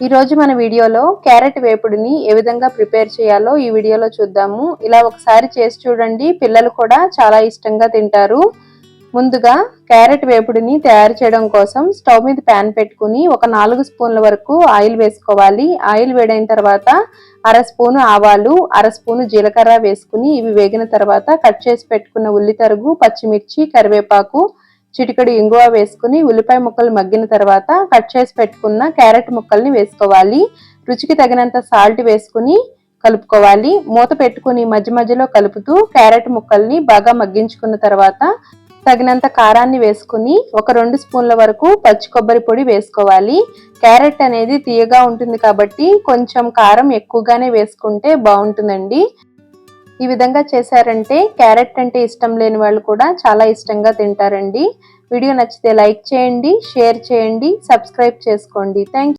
ఈరోజు మన వీడియోలో క్యారెట్ వేపుడిని ఏ విధంగా ప్రిపేర్ చేయాలో ఈ వీడియోలో చూద్దాము. ఇలా ఒకసారి చేసి చూడండి పిల్లలు కూడా చాలా ఇష్టంగా తింటారు. ముందుగా క్యారెట్ వేపుడిని తయారు చేయడం కోసం స్టవ్ మీద ప్యాన్ పెట్టుకుని ఒక నాలుగు స్పూన్ల వరకు ఆయిల్ వేసుకోవాలి. ఆయిల్ వేడైన తర్వాత అర స్పూను ఆవాలు అర స్పూను జీలకర్ర వేసుకుని ఇవి వేగిన తర్వాత కట్ చేసి పెట్టుకున్న ఉల్లి తరుగు పచ్చిమిర్చి కరివేపాకు చిటికడు ఇంగువ వేసుకుని ఉల్లిపాయ ముక్కలు మగ్గిన తర్వాత కట్ చేసి పెట్టుకున్న క్యారెట్ ముక్కల్ని వేసుకోవాలి. రుచికి తగినంత సాల్ట్ వేసుకుని కలుపుకోవాలి. మూత పెట్టుకుని మధ్య మధ్యలో కలుపుతూ క్యారెట్ ముక్కల్ని బాగా మగ్గించుకున్న తర్వాత తగినంత కారాన్ని వేసుకుని ఒక రెండు స్పూన్ల వరకు పచ్చి కొబ్బరి పొడి వేసుకోవాలి. క్యారెట్ అనేది తీయగా ఉంటుంది కాబట్టి కొంచెం కారం ఎక్కువగానే వేసుకుంటే బాగుంటుందండి. ఈ విధంగా చేశారంటే క్యారెట్ అంటే ఇష్టం లేని వాళ్ళు కూడా చాలా ఇష్టంగా తింటారండి. వీడియో నచ్చితే లైక్ చేయండి షేర్ చేయండి సబ్స్క్రైబ్ చేసుకోండి. థ్యాంక్